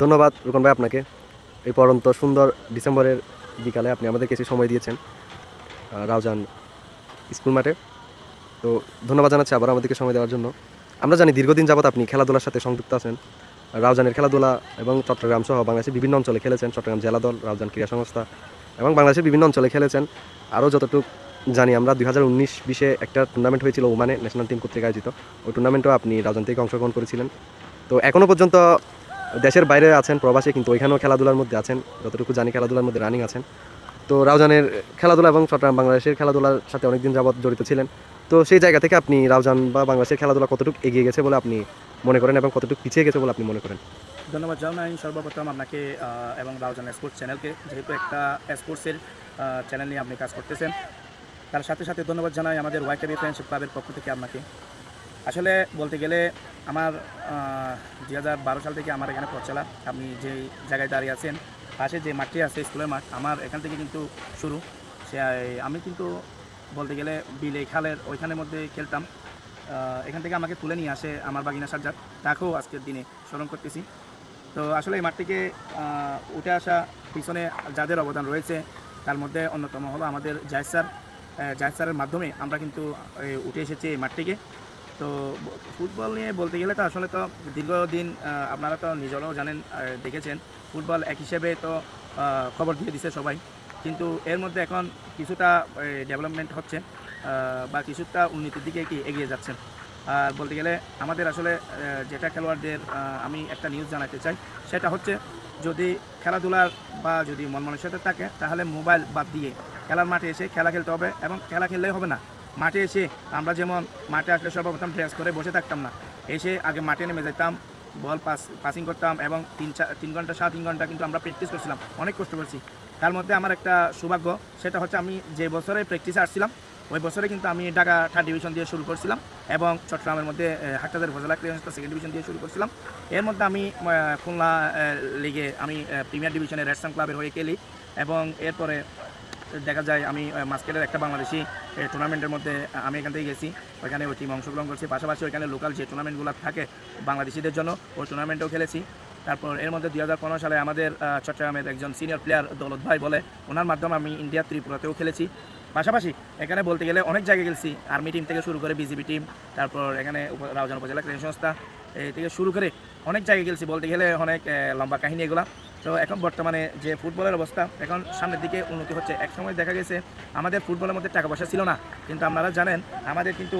ধন্যবাদ রুকন ভাই আপনাকে। এই পরন্ত সুন্দর ডিসেম্বরের বিকালে আপনি আমাদের কিছু সময় দিয়েছেন রাউজান স্কুল মাঠে। তো ধন্যবাদ জানাচ্ছি আবার আমাদেরকে সময় দেওয়ার জন্য। আমরা জানি দীর্ঘদিন যাবত আপনি খেলাধুলার সাথে সংযুক্ত আছেন। রাউজানের খেলাধুলা এবং চট্টগ্রাম সহ বাংলাদেশের বিভিন্ন অঞ্চলে খেলেছেন। চট্টগ্রাম জেলা দল, রাউজান ক্রীড়া সংস্থা এবং বাংলাদেশের বিভিন্ন অঞ্চলে খেলেছেন। আরও যতটুকু জানি আমরা, দুই হাজার উনিশ বিশে একটা টুর্নামেন্ট হয়েছিল ওমানে ন্যাশনাল টিম কর্তৃক আয়োজিত। ওই টুর্নামেন্টও আপনি রাউজান থেকে অংশগ্রহণ করেছিলেন। তো এখনও পর্যন্ত দেশের বাইরে আছেন, প্রবাসে, কিন্তু ওইখানেও খেলাধুলার মধ্যে আছেন, যতটুকু জানি খেলাধুলার মধ্যে রানিং আছেন। তো রাউজানের খেলাধুলা এবং চট্টগ্রাম বাংলাদেশের খেলাধুলার সাথে অনেকদিন যাবৎ জড়িত ছিলেন। তো সেই জায়গা থেকে আপনি রাউজান বা বাংলাদেশের খেলাধুলা কতটুকু এগিয়ে গেছে বলে আপনি মনে করেন এবং কতটুকু পিছিয়ে গেছে বলে আপনি মনে করেন? ধন্যবাদ জানাই সর্বপ্রথম আপনাকে এবং রাউজান স্পোর্টস চ্যানেলকে যেহেতু একটা স্পোর্টসের চ্যানেল নিয়ে আপনি কাজ করতেছেন, তার সাথে সাথে ধন্যবাদ জানাই আমাদের ওয়াইকেবি ফ্রেন্ডশিপ ক্লাবের পক্ষ থেকে আপনাকে। আসলে বলতে গেলে আমার দুই হাজার বারো সাল থেকে আমার এখানে পথচালা আপনি যে জায়গায় দাঁড়িয়ে আছেন, পাশে যে মাঠটি আছে, স্কুলের মাঠ, আমার এখান থেকে কিন্তু শুরু। সে, আমি কিন্তু বলতে গেলে বিলে খালের ওইখানের মধ্যে খেলতাম। এখান থেকে আমাকে তুলে নিয়ে আসে আমার বাগিনা সাজ্জাদ। তাকেও আজকের দিনে স্মরণ করতেছি। তো আসলে এই মাঠটিকে উঠে আসা পিছনে যাদের অবদান রয়েছে, তার মধ্যে অন্যতম হলো আমাদের জায়দ স্যার। স্যারের মাধ্যমে আমরা কিন্তু উঠে এসেছি এই মাঠটিকে। তো ফুটবল নিয়ে বলতে গেলে তো আসলে তো দীর্ঘদিন আপনারা তো নিজেরাও জানেন দেখেছেন, ফুটবল এক হিসেবে তো খবর দিয়ে দিছে সবাই। কিন্তু এর মধ্যে এখন কিছুটা ডেভেলপমেন্ট হচ্ছে বা কিছুটা উন্নতির দিকে কি এগিয়ে যাচ্ছেন আর বলতে গেলে আমাদের আসলে যেটা খেলোয়াড়দের আমি একটা নিউজ জানাতে চাই, সেটা হচ্ছে যদি খেলাধুলার বা যদি মন মানসিকতা থাকে, তাহলে মোবাইল বাদ দিয়ে খেলার মাঠে এসে খেলা খেলতে হবে এবং খেলা খেললেই হবে না। মাঠে এসে আমরা যেমন মাঠে আসলে সর্বপ্রথম ড্রেস করে বসে থাকতাম না। এসে আগে মাঠে নেমে যেতাম বল পাস পাসিং করতাম এবং তিন তিন ঘণ্টা, সাড়ে তিন ঘণ্টা কিন্তু আমরা প্র্যাকটিস করছিলাম। অনেক কষ্ট করছি। তার মধ্যে আমার একটা সৌভাগ্য, সেটা হচ্ছে আমি যে বছরে প্র্যাকটিসে আসছিলাম, ওই বছরে কিন্তু আমি ঢাকা থার্ড ডিভিশন দিয়ে শুরু করছিলাম এবং চট্টগ্রামের মধ্যে হাটটাদের ভোজলা ক্রিয়া সেকেন্ড ডিভিশন দিয়ে শুরু করছিলাম। এর মধ্যে আমি খুলনা লিগে আমি প্রিমিয়ার ডিভিশনে রেডসাম ক্লাবের হয়ে খেলি এবং এরপরে দেখা যায় আমি মাস্কেটের একটা বাংলাদেশি টুর্নামেন্টের মধ্যে আমি এখান থেকে গেছি। ওইখানে ওই টিম অংশগ্রহণ করছি। পাশাপাশি ওইখানে লোকাল যে টুর্নামেন্টগুলো থাকে বাংলাদেশিদের জন্য, ওই টুর্নামেন্টেও খেলেছি। তারপর এর মধ্যে দু হাজার পনেরো সালে আমাদের চট্টগ্রামের একজন সিনিয়র প্লেয়ার দৌলত ভাই বলে, ওনার মাধ্যমে আমি ইন্ডিয়া ত্রিপুরাতেও খেলেছি। পাশাপাশি এখানে বলতে গেলে অনেক জায়গায় গেছি। আর্মি টিম থেকে শুরু করে বিজিবি টিম তারপর এখানে রাউজান উপজেলা ক্রীড়া সংস্থা এই থেকে শুরু করে অনেক জায়গায় গেছি। বলতে গেলে অনেক লম্বা কাহিনী এগুলা। তো এখন বর্তমানে যে ফুটবলের অবস্থা, এখন সামনের দিকে উন্নতি হচ্ছে। এক সময় দেখা গেছে, আমাদের ফুটবলের মধ্যে টাকা পয়সা ছিল না। কিন্তু আপনারা জানেন, আমাদের কিন্তু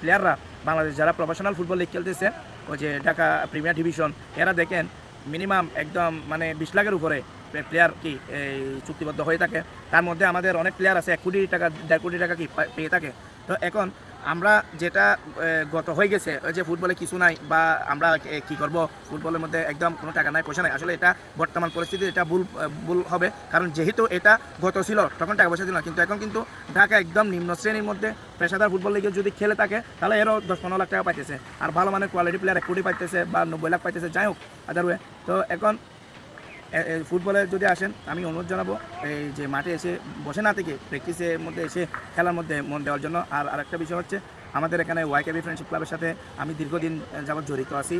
প্লেয়াররা বাংলাদেশ যারা প্রফেশনাল ফুটবল লিগ খেলতেছে, ওই যে ঢাকা প্রিমিয়ার ডিভিশন এরা দেখেন মিনিমাম একদম মানে বিশ লাখের উপরে প্লেয়ার কি, এই চুক্তিবদ্ধ হয়ে থাকে। তার মধ্যে আমাদের অনেক প্লেয়ার আছে, এক কোটি টাকা, দেড় কোটি টাকা কি পেয়ে থাকে। তো এখন আমরা যেটা গত হয়ে গেছে যে ফুটবলে কিছু নাই বা আমরা কি করব? ফুটবলের মধ্যে একদম কোনো টাকা নাই, পয়সা নাই। আসলে এটা বর্তমান পরিস্থিতি, এটা ভুল ভুল হবে। কারণ যেহেতু এটা গত ছিল, তখন টাকা পয়সা ছিল না। কিন্তু এখন কিন্তু ঢাকা একদম নিম্ন শ্রেণির মধ্যে পেশাদার ফুটবল লিগে যদি খেলে থাকে, তাহলে এরও দশ পনেরো লাখ টাকা পাইতেছে। আর ভালো মানের কোয়ালিটি প্লেয়ার এক কোটি পাইতেছে বা নব্বই লাখ পাইতেছে, যাই হোক আদার ওয়ে তো এখন ফুটবলে যদি আসেন, আমি অনুরোধ জানাব, এই যে মাঠে এসে বসে না থেকে প্র্যাকটিসের মধ্যে এসে খেলার মধ্যে মন দেওয়ার জন্য। আর আরেকটা বিষয় হচ্ছে, আমাদের এখানে ওয়াইকেবি ফ্রেন্ডশিপ ক্লাবের সাথে আমি দীর্ঘদিন যাবৎ জড়িত আছি।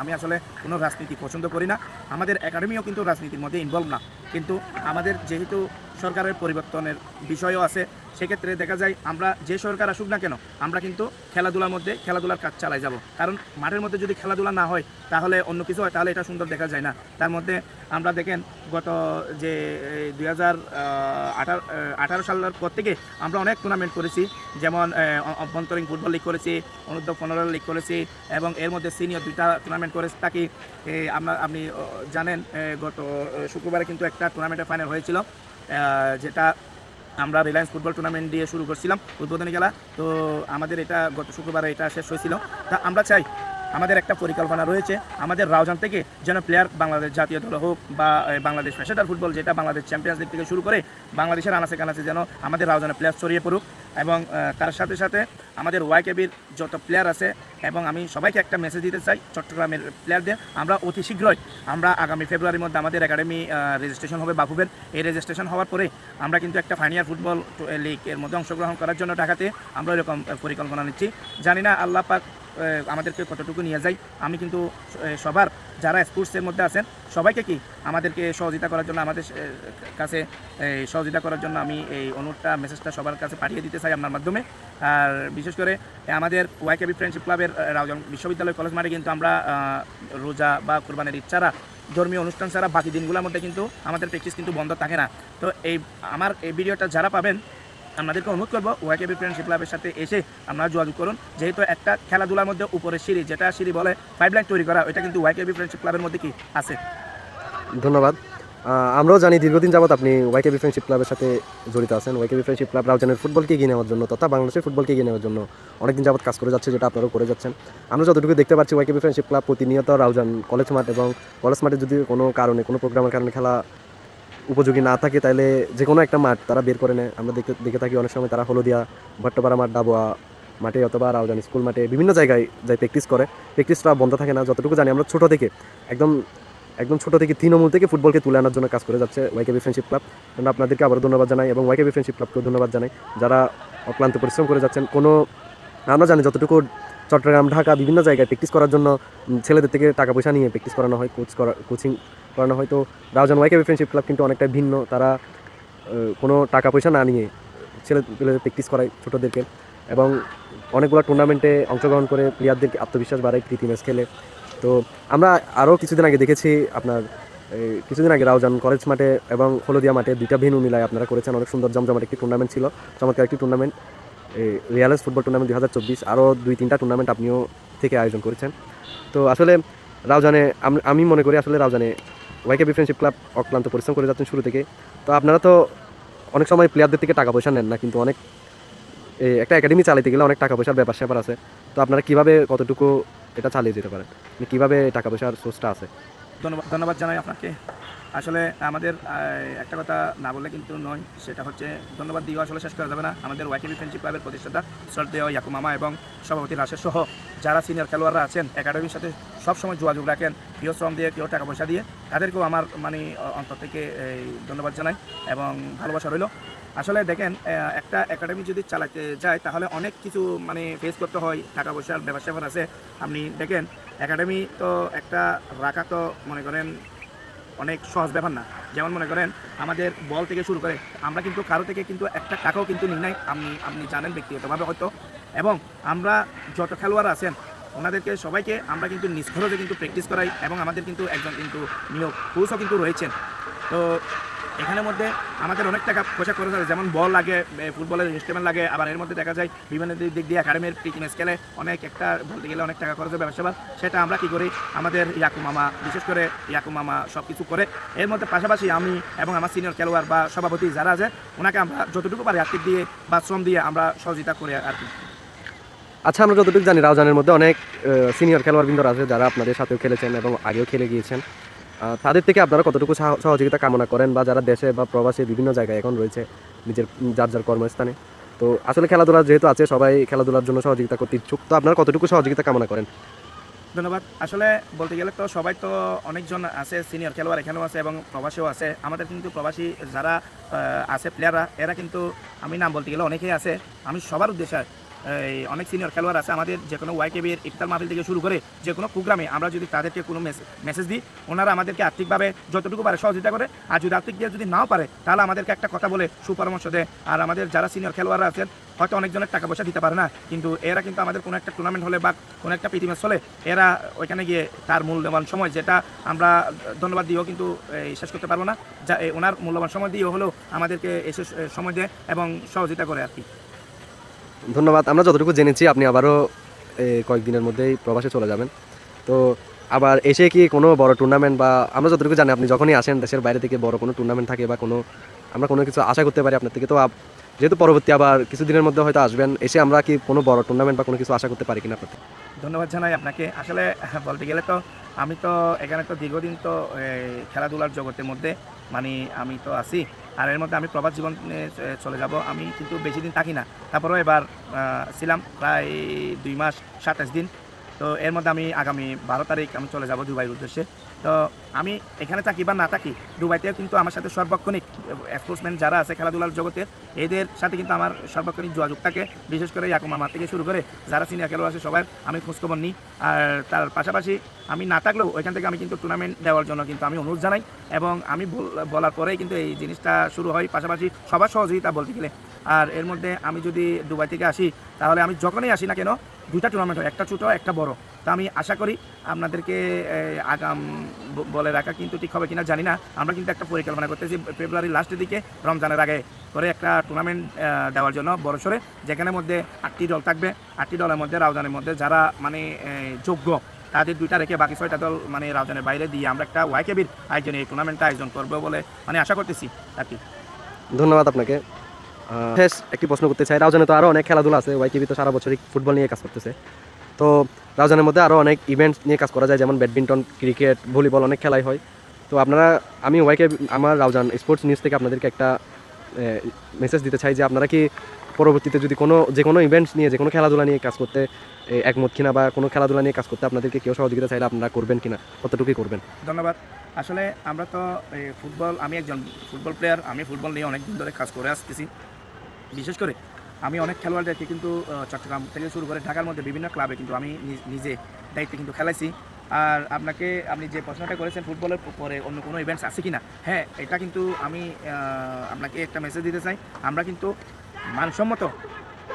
আমি আসলে কোনো রাজনীতি পছন্দ করি না। আমাদের একাডেমিও কিন্তু রাজনীতির মধ্যে ইনভলভ না। কিন্তু আমাদের যেহেতু সরকারের পরিবর্তনের বিষয়ও আছে সেক্ষেত্রে দেখা যায় আমরা যে সরকার আসুক না কেন, আমরা কিন্তু খেলাধুলার মধ্যে খেলাধুলার কাজ চালাই যাব। কারণ মাঠের মধ্যে যদি খেলাধুলা না হয়, তাহলে অন্য কিছু হয়, তাহলে এটা সুন্দর দেখা যায় না। তার মধ্যে আমরা দেখেন, গত যে দুই হাজার আঠারো সালের পর থেকে আমরা অনেক টুর্নামেন্ট করেছি। যেমন অভ্যন্তরীণ ফুটবল লিগ করেছি অনুদ্ধ পনেরো লিগ করেছি এবং এর মধ্যে সিনিয়র দুইটা টুর্নামেন্ট করে থাকি এই আমরা, আপনি জানেন গত শুক্রবারে কিন্তু একটা টুর্নামেন্টের ফাইনাল হয়েছিল যেটা আমরা রিলায়েন্স ফুটবল টুর্নামেন্ট দিয়ে শুরু করছিলাম উদ্বোধনী খেলা। তো আমাদের এটা গত শুক্রবারে এটা শেষ হয়েছিল। তা আমরা চাই আমাদের একটা পরিকল্পনা রয়েছে। আমাদের রাউজান থেকে যেন প্লেয়ার বাংলাদেশ জাতীয় দল হোক বা বাংলাদেশ পেশাদার ফুটবল যেটা বাংলাদেশ চ্যাম্পিয়ন্স লিগ থেকে শুরু করে বাংলাদেশের আনাচে কানাচে যেন আমাদের রাউজানের প্লেয়ার ছড়িয়ে পড়ুক এবং তার সাথে সাথে আমাদের ওয়াইকেবির যত প্লেয়ার আছে এবং আমি সবাইকে একটা মেসেজ দিতে চাই চট্টগ্রামের প্লেয়ারদের আমরা অতি শীঘ্রই, আমরা আগামী ফেব্রুয়ারির মধ্যে আমাদের একাডেমি রেজিস্ট্রেশন হবে বাফুবের এই রেজিস্ট্রেশন হওয়ার পরে আমরা কিন্তু একটা ফাইনাল ফুটবল লিগ এর মধ্যে অংশগ্রহণ করার জন্য ঢাকাতে আমরা এরকম পরিকল্পনা নিচ্ছি। জানি না আল্লাহ পাক আমাদেরকে কতটুকু নিয়ে যায় আমি কিন্তু সবার যারা স্পোর্টসের মধ্যে আছেন, সবাইকে কি আমাদেরকে সহযোগিতা করার জন্য আমাদের কাছে সহযোগিতা করার জন্য আমি এই অনুরোধটা মেসেজটা সবার কাছে পাঠিয়ে দিতে চাই আপনার মাধ্যমে। আর বিশেষ করে আমাদের ওয়াইকেবি ফ্রেন্ডশিপ ক্লাবের রাউজান বিশ্ববিদ্যালয় কলেজ মাঠে কিন্তু আমরা রোজা বা কোরবানের ইচ্ছারা ধর্মীয় অনুষ্ঠান ছাড়া বাকি দিনগুলোর মধ্যে কিন্তু আমাদের প্র্যাকটিস কিন্তু বন্ধ থাকে না। তো এই, আমার এই ভিডিওটা যারা পাবেন আপনাদেরকে অনুরোধ করব ওয়াইকেবি ফ্রেন্ডশিপ ক্লাবের সাথে এসে আপনারা যোগাযোগ করুন। যেহেতু একটা খেলাধুলার মধ্যে উপরের সিঁড়ি, যেটা সিঁড়ি বলে পাইপ লাইন তৈরি করা, ওইটা কিন্তু ওয়াইকেবি ফ্রেন্ডশিপ ক্লাবের মধ্যে কি আছে। ধন্যবাদ। আমরাও জানি দীর্ঘদিন যাবত আপনি ওয়াইকেবি ফ্রেন্ডশিপ ক্লাবের সাথে জড়িত আছেন। ওয়াইকেবি ফ্রেন্ডশিপ ক্লাব রাউজানের ফুটবলকে এগিয়ে নেওয়ার জন্য তথা বাংলাদেশের ফুটবলকে এগিয়ে নেওয়ার জন্য অনেকদিন যাবত কাজ করে যাচ্ছে, যেটা আপনারাও করে যাচ্ছেন। আমরা যতটুকু দেখতে পাচ্ছি ওয়াইকেবি ফ্রেন্ডশিপ ক্লাব প্রতিনিয়ত রাউজান, কলেজ মাঠ এবং কলেজ মাঠে যদি কোনো কারণে, কোনো প্রোগ্রামের কারণে খেলা উপযোগী না থাকে তাহলে যে কোনো একটা মাঠ তারা বের করে নেয়। আমরা দেখতে, দেখে থাকি অনেক সময় তারা হলদিয়া, ভট্টপাড়া মাঠ, ডাবোয়া মাঠে অথবা রাউজান স্কুল মাঠে বিভিন্ন জায়গায় যাই প্র্যাকটিস করে। প্র্যাকটিসটা বন্ধ থাকে না, যতটুকু জানি আমরা ছোটো থেকে, একদম একদম ছোটো থেকে তৃণমূল থেকে ফুটবলকে তুলে আনার জন্য কাজ করে যাচ্ছে ওয়াইকেবি ফ্রেন্ডশিপ ক্লাব আমরা আপনাদেরকে আবারও ধন্যবাদ জানাই এবং ওয়াইকেবি ফ্রেন্ডশিপ ক্লাবকেও ধন্যবাদ জানাই। যারা অক্লান্ত পরিশ্রম করে যাচ্ছেন, কোনো, আমরা জানি যতটুকু চট্টগ্রাম, ঢাকা বিভিন্ন জায়গায় প্র্যাকটিস করার জন্য ছেলেদের থেকে টাকা পয়সা নিয়ে প্র্যাকটিস করানো হয় কোচ করা কোচিং করানো হয় তো রাউজান ওয়াইকেবি ফ্রেন্ডশিপ ক্লাব কিন্তু অনেকটা ভিন্ন। তারা কোনো টাকা পয়সা না নিয়ে ছেলে পেলেদের প্র্যাকটিস করায় ছোটোদেরকে এবং অনেকগুলো টুর্নামেন্টে অংশগ্রহণ করে প্লেয়ারদেরকে আত্মবিশ্বাস বাড়ায় প্রীতি ম্যাচ খেলে। তো আমরা আরও কিছুদিন আগে দেখেছি আপনার কিছুদিন আগে রাউজান কলেজ মাঠে এবং হলদিয়া মাঠে দুইটা ভেনু মিলায় আপনারা করেছেন। অনেক সুন্দর জমজমাট একটি টুর্নামেন্ট ছিল, চমৎকার একটি টুর্নামেন্ট এই রিয়ালেন্স ফুটবল টুর্নামেন্ট দু হাজার চব্বিশ আরও দুই তিনটা টুর্নামেন্ট আপনিও থেকে আয়োজন করেছেন। তো আসলে রাউজানে, আম- মনে করি আসলে রাউজানে ওয়াইকেবি ফ্রেন্ডশিপ ক্লাব অক্লান্ত পরিশ্রম করে যাচ্ছেন শুরু থেকে। তো আপনারা তো অনেক সময় প্লেয়ারদের থেকে টাকা পয়সা নেন না, কিন্তু অনেক একটা একাডেমি চালাতে গেলে অনেক টাকা পয়সার ব্যাপার স্যাপার আছে। তো আপনারা কীভাবে কতটুকু এটা চালিয়ে যেতে পারেন? কীভাবে কীভাবে টাকা পয়সার সোর্সটা আছে? ধন্যবাদ ধন্যবাদ জানাই আপনাকে। আসলে আমাদের একটা কথা না বললে কিন্তু নয়, সেটা হচ্ছে ধন্যবাদ দিয়ে আসলে শেষ করা যাবে না। আমাদের ওয়াইকেবি ফ্রেন্ডশিপ ক্লাবের প্রতিষ্ঠাতা শ্রদ্ধেয় ইয়াকু মামা এবং সভাপতি রাশের সহ যারা সিনিয়র খেলোয়াড়রা আছেন, একাডেমির সাথে সবসময় যোগাযোগ রাখেন কেউ শ্রম দিয়ে কেউ টাকা পয়সা দিয়ে, তাদেরকেও আমার মানে অন্তর থেকে ধন্যবাদ জানাই এবং ভালোবাসা রইল। আসলে দেখেন একটা একাডেমি যদি চালাতে যায়, তাহলে অনেক কিছু মানে ফেস করতে হয়, টাকা পয়সার ব্যবসা আছে। আপনি দেখেন, একাডেমি তো একটা রাখা তো মনে করেন অনেক সহজ ব্যাপার না। যেমন মনে করেন, আমাদের বল থেকে শুরু করে, আমরা কিন্তু কারও থেকে কিন্তু একটা টাকাও কিন্তু নিই নাই। আপনি আপনি জানেন ব্যক্তিগতভাবে হয়তো। এবং আমরা যত খেলোয়াড় আছেন, ওনাদেরকে সবাইকে আমরা কিন্তু নিজ কিন্তু প্র্যাকটিস করাই এবং আমাদের কিন্তু একজন কিন্তু নিয়োগ কোচও কিন্তু রয়েছেন। তো এখানের মধ্যে আমাদের অনেক টাকা পয়সা খরচ হয় যেমন বল লাগে ফুটবলের ইনস্ট্রুমেন্ট লাগে, আবার এর মধ্যে দেখা যায় বিভিন্ন দিক দিয়ে একাডেমির ফিটনেস খেলে অনেক একটা বলতে গেলে অনেক টাকা খরচ খরচের ব্যবসা। সেটা আমরা কি করি? আমাদের ইয়াকু মামা, বিশেষ করে ইয়াকু মামা সব কিছু করে। এর মধ্যে পাশাপাশি আমি এবং আমার সিনিয়র খেলোয়াড় বা সভাপতি যারা আছে, ওনাকে আমরা যতটুকু পারি আর্থিক দিয়ে বা শ্রম দিয়ে আমরা সহযোগিতা করি আর কি। আচ্ছা আমরা যতটুকু জানি, রাউজানের মধ্যে অনেক সিনিয়র খেলোয়াড় খেলোয়াড়বৃন্দ আছে যারা আপনাদের সাথেও খেলেছেন এবং আগেও খেলে গিয়েছেন। তাদের থেকে আপনারা কতটুকু সহ- সহযোগিতা কামনা করেন বা যারা দেশে বা প্রবাসে বিভিন্ন জায়গায় এখন রয়েছে নিজের, যার যার কর্মস্থানে? তো আসলে খেলাধুলা যেহেতু আছে, সবাই খেলাধুলার জন্য সহযোগিতা করতে ইচ্ছুক। তো আপনারা কতটুকু সহযোগিতা কামনা করেন? ধন্যবাদ। আসলে বলতে গেলে তো সবাই তো অনেকজন আছে সিনিয়র খেলোয়াড় এখানেও আছে এবং প্রবাসীও আছে। আমাদের কিন্তু প্রবাসী যারা আছে প্লেয়াররা এরা কিন্তু, আমি নাম বলতে গেলে অনেকেই আছে। আমি সবার উদ্দেশ্যে অনেক সিনিয়র খেলোয়াড় আছে, আমাদের যে কোনো ওয়াইকেবির ইফতার মাহফিল থেকে শুরু করে যে কোনো প্রোগ্রামে আমরা যদি তাদেরকে কোনো মেসেজ দিই, ওনারা আমাদেরকে আর্থিকভাবে যতটুকু পারে সহযোগিতা করে, আর যদি আর্থিক দিয়ে যদি নাও পারে, তাহলে আমাদেরকে একটা কথা বলে সুপরামর্শ দেয়। আর আমাদের যারা সিনিয়র খেলোয়াড়রা আছেন, হয়তো অনেকজনের টাকা পয়সা দিতে পারে না, কিন্তু এরা কিন্তু আমাদের কোনো একটা টুর্নামেন্ট হলে বা কোনো একটা প্রীতি ম্যাচ হলে এরা ওইখানে গিয়ে তার মূল্যবান সময়, যেটা আমরা ধন্যবাদ দিয়েও কিন্তু শেষ করতে পারব না। যা ওনার মূল্যবান সময় দিয়েও হলেও আমাদেরকে এসে সময় দেয় এবং সহযোগিতা করে আর কি। ধন্যবাদ। আমরা যতটুকু জেনেছি, আপনি আবারও কয়েকদিনের মধ্যেই প্রবাসে চলে যাবেন। তো আবার এসে কি কোনো বড় টুর্নামেন্ট বা আমরা যতটুকু জানি, আপনি যখনই আসেন, দেশের বাইরে থেকে বড় কোনো টুর্নামেন্ট থাকে বা কোনো, আমরা কোনো কিছু আশা করতে পারি আপনার থেকে, তো যেহেতু পরবর্তী আবার কিছুদিনের মধ্যে হয়তো আসবেন, এসে আমরা কি কোনো বড় টুর্নামেন্ট বা কোনো কিছু আশা করতে পারি কিনা আপনার থেকে? ধন্যবাদ জানাই আপনাকে। আসলে, বলতে গেলে তো আমি তো এখানে তো দীর্ঘদিন তো খেলাধুলার জগতের মধ্যে মানে আমি তো আছি। আর এর মধ্যে আমি প্রবাস জীবনে চলে যাব। আমি কিন্তু বেশি দিন থাকি না। তারপরেও এবার ছিলাম প্রায় দুই মাস, সাতাশ দিন। তো এর মধ্যে আমি আগামী বারো তারিখ আমি চলে যাব দুবাইয়ের উদ্দেশ্যে। তো আমি এখানে থাকি বা না থাকি, দুবাইতেও কিন্তু আমার সাথে সর্বক্ষণিক স্পোর্টসম্যান যারা আছে খেলাধুলার জগতে, এদের সাথে কিন্তু আমার সর্বক্ষণিক যোগাযোগ থাকে। বিশেষ করে ইয়াকুম মামা থেকে শুরু করে যারা সিনিয়র খেলোয়াড় আছে সবার, আমি খোঁজখবর নিই। আর তার পাশাপাশি আমি না থাকলেও ওইখান থেকে আমি কিন্তু টুর্নামেন্ট দেওয়ার জন্য কিন্তু আমি অনুরোধ জানাই। এবং আমি বল- বলার পরেই কিন্তু এই জিনিসটা শুরু হয়। পাশাপাশি সবার সহযোগিতা বলতে গেলে আর এর মধ্যে আমি যদি দুবাই থেকে আসি, তাহলে আমি যখনই আসি না কেন, দুইটা টুর্নামেন্ট হয়, একটা ছোটো, একটা বড়। তা আমি আশা করি আপনাদেরকে আগাম বলে রাখা কিন্তু ঠিক হবে কিনা জানি না। আমরা কিন্তু একটা পরিকল্পনা করতেছি ফেব্রুয়ারির লাস্টের দিকে, রমজানের আগে করে একটা টুর্নামেন্ট দেওয়ার জন্য বড়সড়ে যেখানের মধ্যে আটটি দল থাকবে। আটটি দলের মধ্যে রাউজানের মধ্যে যারা মানে যোগ্য, তাদের দুইটা রেখে বাকি ছয়টা দল মানে রাউজানের বাইরে দিয়ে আমরা একটা ওয়াইকেবির আয়োজনে এই টুর্নামেন্টটা আয়োজন করব বলে মানে আশা করতেছি আর কি। ধন্যবাদ আপনাকে। শেষ একটি প্রশ্ন করতে চাই। রাউজানে তো আরও অনেক খেলাধুলা আছে ওয়াইকিবি তো সারা বছরই ফুটবল নিয়ে কাজ করতেছে। তো রাউজানের মধ্যে আরও অনেক ইভেন্ট নিয়ে কাজ করা যায়, যেমন ব্যাডমিন্টন, ক্রিকেট, ভলিবল অনেক খেলাই হয়। তো আপনারা, আমি ওয়াইকে আমার রাউজান স্পোর্টস নিউজ থেকে আপনাদেরকে একটা মেসেজ দিতে চাই যে আপনারা কি পরবর্তীতে যদি কোনো, যে কোনো ইভেন্টস নিয়ে, যে কোনো খেলাধুলা নিয়ে কাজ করতে একমত কিনা বা কোনো খেলাধুলা নিয়ে কাজ করতে আপনাদেরকে কেউ সহযোগিতা চাইলে আপনারা করবেন কিনা, কতটুকুই করবেন? ধন্যবাদ। আসলে আমরা তো ফুটবল, আমি একজন ফুটবল প্লেয়ার আমি ফুটবল নিয়ে অনেক দিন ধরে কাজ করে আসতেছি। বিশেষ করে আমি অনেক খেলোয়াড়দেরকে কিন্তু চট্টগ্রাম থেকে শুরু করে ঢাকার মধ্যে বিভিন্ন ক্লাবে কিন্তু আমি নিজে দায়িত্বে কিন্তু খেলাইছি। আর আপনাকে, আপনি যে প্রশ্নটা করেছেন ফুটবলের পরে অন্য কোনো ইভেন্টস আছে কিনা? হ্যাঁ এটা কিন্তু আমি আপনাকে একটা মেসেজ দিতে চাই। আমরা কিন্তু মানসম্মত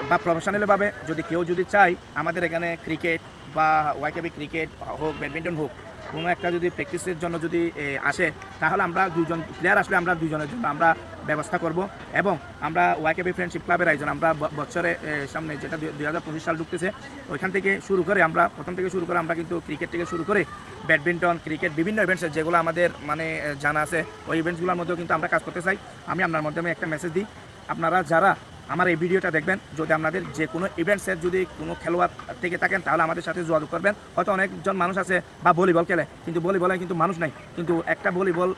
বা প্রফেশনালভাবে যদি কেউ যদি চাই আমাদের এখানে ক্রিকেট বা ওয়াইকেবি ক্রিকেট হোক ব্যাডমিন্টন হোক কোনো একটা যদি প্র্যাকটিসের জন্য যদি আসে, তাহলে আমরা দুজন প্লেয়ার আসলে আমরা দুজনের জন্য আমরা ব্যবস্থা করব। এবং আমরা ওয়াইকেবি ফ্রেন্ডশিপ ক্লাবের আয়োজন আমরা বছরে সামনে যেটা দুই হাজার পঁচিশ সাল ঢুকতেছে, ওইখান থেকে শুরু করে আমরা, প্রথম থেকে শুরু করে আমরা কিন্তু ক্রিকেট থেকে শুরু করে ব্যাডমিন্টন ক্রিকেট বিভিন্ন ইভেন্টস যেগুলো আমাদের মানে জানা আছে, ওই ইভেন্টসগুলোর মধ্যেও কিন্তু আমরা কাজ করতে চাই। আমি আপনার মাধ্যমে একটা মেসেজ দিই। আপনারা যারা আমার এই ভিডিওটা দেখবেন। যদি আপনাদের যে কোনো ইভেন্টসের যদি কোনো খেলোয়াড় থেকে থাকেন, তাহলে আমাদের সাথে যোগাযোগ করবেন। হয়তো অনেকজন মানুষ আছে বা ভলিবল খেলে, কিন্তু ভলিবলে কিন্তু মানুষ নাই। কিন্তু একটা ভলিবল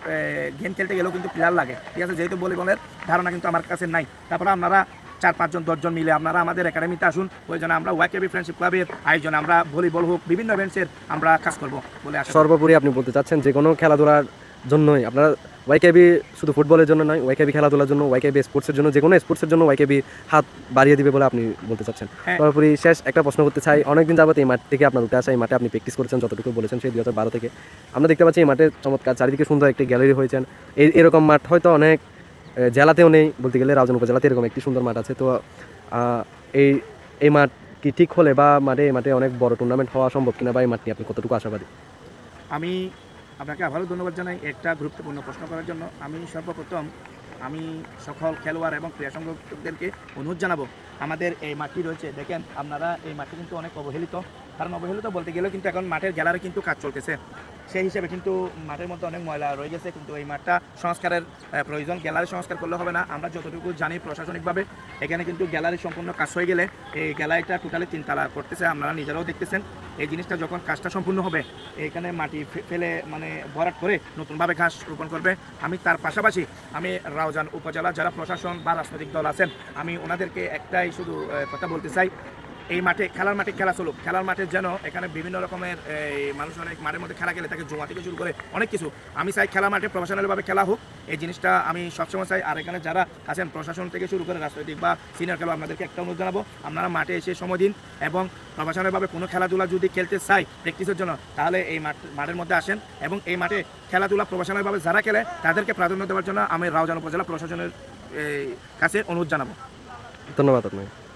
গেম খেলতে গেলেও কিন্তু প্লেয়ার লাগে। ঠিক আছে? যেহেতু ভলিবলের ধারণা কিন্তু আমার কাছে নাই। তারপরে আপনারা চার পাঁচজন দশজন মিলে আপনারা আমাদের একাডেমিতে আসুন। ওই জন্য আমরা ওয়াইকেবি ফ্রেন্ডশিপ ক্লাবের আয়োজনে, আমরা ভলিবল হোক, বিভিন্ন ইভেন্টসের আমরা কাজ করব বলে সর্বোপরি আপনি বলতে চাচ্ছেন যে কোনো খেলাধুলার জন্যই। আপনারা ওয়াইকেবি শুধু ফুটবলের জন্য নয় ওয়াইকেবি খেলাধুলার জন্য ওয়াইকেবি স্পোর্টসের জন্য যে কোনো স্পোর্টসের জন্য ওয়াইকেবি হাত বাড়িয়ে দিবে বলে আপনি বলতে চাচ্ছেন। হ্যাঁ। সর্বোপরি শেষ একটা প্রশ্ন করতে চাই। অনেকদিন যাবত এই মাঠ থেকে আপনার উঠে আসা এই মাঠে আপনি প্র্যাকটিস করেছেন যতটুকু বলেছেন সেই দুই হাজার বারো থেকে। আমরা দেখতে পাচ্ছি এই মাঠে চমৎকার চারিদিকে সুন্দর একটি গ্যালারি হয়েছেন। এই এরকম মাঠ হয়তো অনেক জেলাতেও নেই বলতে গেলে রাজন উপজেলাতে এরকম একটি সুন্দর মাঠ আছে। তো এই এই মাঠ কি ঠিক হলে বা মাঠে এই মাঠে অনেক বড় টুর্নামেন্ট হওয়া সম্ভব কিনা বা এই মাঠ নিয়ে আপনি কতটুকু আশাবাদী? আমি আপনাকে আবারও ধন্যবাদ জানাই একটা গুরুত্বপূর্ণ প্রশ্ন করার জন্য। আমি সর্বপ্রথম আমি সকল খেলোয়াড় এবং ক্রীড়া সংগঠকদেরকে অনুরোধ জানাব। আমাদের এই মাটি রয়েছে, দেখেন আপনারা এই মাটি কিন্তু অনেক অবহেলিত। কারণ অবহেলিত বলতে গেলেও কিন্তু এখন মাঠের গ্যালারি কিন্তু কাজ চলতেছে। সেই হিসেবে কিন্তু মাঠের মধ্যে অনেক ময়লা রয়ে গেছে, কিন্তু এই মাঠটা সংস্কারের প্রয়োজন। গ্যালারি সংস্কার করলে হবে না। আমরা যতটুকু জানি প্রশাসনিকভাবে, এখানে কিন্তু গ্যালারি সম্পূর্ণ কাজ হয়ে গেলে এই গ্যালারিটা টোটালি তিনতলা করতেছে। আপনারা নিজেরাও দেখতেছেন, এই জিনিসটা যখন কাজটা সম্পূর্ণ হবে, এখানে মাটি ফেলে মানে ভরাট করে নতুনভাবে ঘাস রোপণ করবে। আমি তার পাশাপাশি আমি রাউজান উপজেলা যারা প্রশাসন বা রাজনৈতিক দল আছেন, আমি ওনাদেরকে একটাই শুধু কথা বলতে চাই এই মাঠে খেলার মাঠে খেলা চলুক। খেলার মাঠে যেন এখানে বিভিন্ন রকমের এই, মানুষ অনেক মাঠের মধ্যে খেলা খেলে তাকে জমা থেকে শুরু করে অনেক কিছু। আমি চাই খেলার মাঠে প্রফেশনালভাবে খেলা হোক। এই জিনিসটা আমি সবসময় চাই। আর এখানে যারা আছেন প্রশাসন থেকে শুরু করে রাজনৈতিক বা সিনিয়র খেলোয়াড় আপনাদেরকে একটা অনুরোধ জানাব আপনারা মাঠে এসে সময় দিন এবং প্রফেশনালভাবে কোনো খেলাধুলা যদি খেলতে চাই প্র্যাকটিসের জন্য তাহলে এই মাঠ মাঠের মধ্যে আসেন এবং এই মাঠে খেলাধুলা প্রফেশনালভাবে যারা খেলে তাদেরকে প্রাধান্য দেওয়ার জন্য আমি রাউজান উপজেলা প্রশাসনের কাছে অনুরোধ জানাব। ধন্যবাদ আপনাকে।